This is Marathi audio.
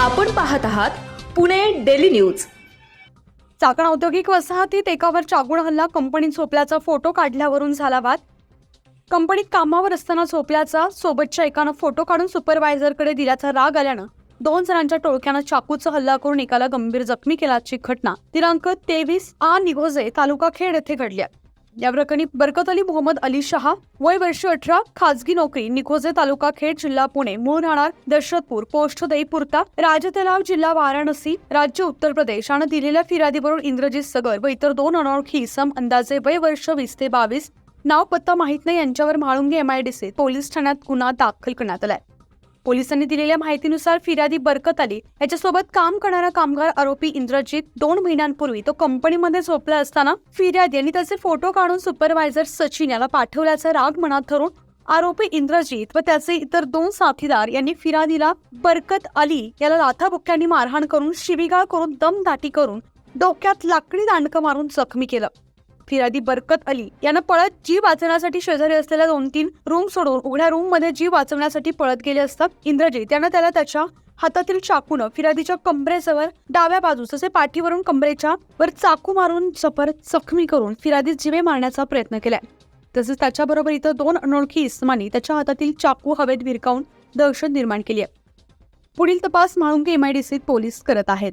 आपण पाहत आहात पुणे डेली न्यूज. चाकण औद्योगिक वसाहतीत एकावर चाकून हल्ला कंपनीत झोपल्याचा फोटो काढल्यावरून झाला वाद. कंपनीत कामावर असताना झोपल्याचा सोबतच्या एकानं फोटो काढून सुपरवायझरकडे दिल्याचा राग आल्यानं दोन जणांच्या टोळक्यानं चाकूचा हल्ला करून एकाला गंभीर जखमी केल्याची घटना. दिनांक तेवीस आ निघोजे तालुका खेड येथे घडली आहे. या प्रकरणी बरकत अली मोहम्मद अली शहा वय वर्ष अठरा खाजगी नोकरी निकोजे तालुका खेड जिल्हा पुणे मूळ राहणार दशरथपूर पोस्ट देईपुरता राजतलाव जिल्हा वाराणसी राज्य उत्तर प्रदेश आणि दिलेल्या फिर्यादीवरून इंद्रजित सगर व इतर दोन अनोळखी सम अंदाजे वय वर्ष वीस ते बावीस नाव पत्ता माहीत नाही यांच्यावर म्हाळुंगे एमआयडीसी पोलीस ठाण्यात गुन्हा दाखल करण्यात आलाय. पोलिसांनी दिलेल्या माहितीनुसार फिर्यादी बरकत अली याच्यासोबत काम करणारा कामगार आरोपी इंद्रजित दोन महिन्यांपूर्वी तो कंपनीमध्ये झोपला असताना फिर्यादी यांनी त्याचे फोटो काढून सुपरवायझर सचिन याला पाठवल्याचा राग मनात धरून आरोपी इंद्रजित व त्याचे इतर दोन साथीदार यांनी फिर्यादीला बरकत अली याला लाथाबुक्क्यांनी मारहाण करून शिवीगाळ करून दमदाटी करून डोक्यात लाकडी दांडकं मारून जखमी केलं. फिर्यादी बरकत अली यानं पळत जीव वाचवण्यासाठी शेजारी असलेल्या दोन तीन रूम सोडून उघड्या रूममध्ये जीव वाचवण्यासाठी पळत गेले असतात इंद्रजीत. यानं त्याला त्याच्या हातातील चाकूनं फिर्यादीच्या कमरेजवळ डाव्या बाजूस तसे पाठीवरून कमरेच्या वर चाकू मारून सफर जखमी करून फिर्यादी जिवे मारण्याचा प्रयत्न केलाय. तसेच त्याच्याबरोबर इतर दोन अनोळखी इस्मानी त्याच्या हातातील चाकू हवेत भिरकावून दहशत निर्माण केली आहे. पुढील तपास म्हाळुंगे एमआयडीसीत पोलीस करत आहेत.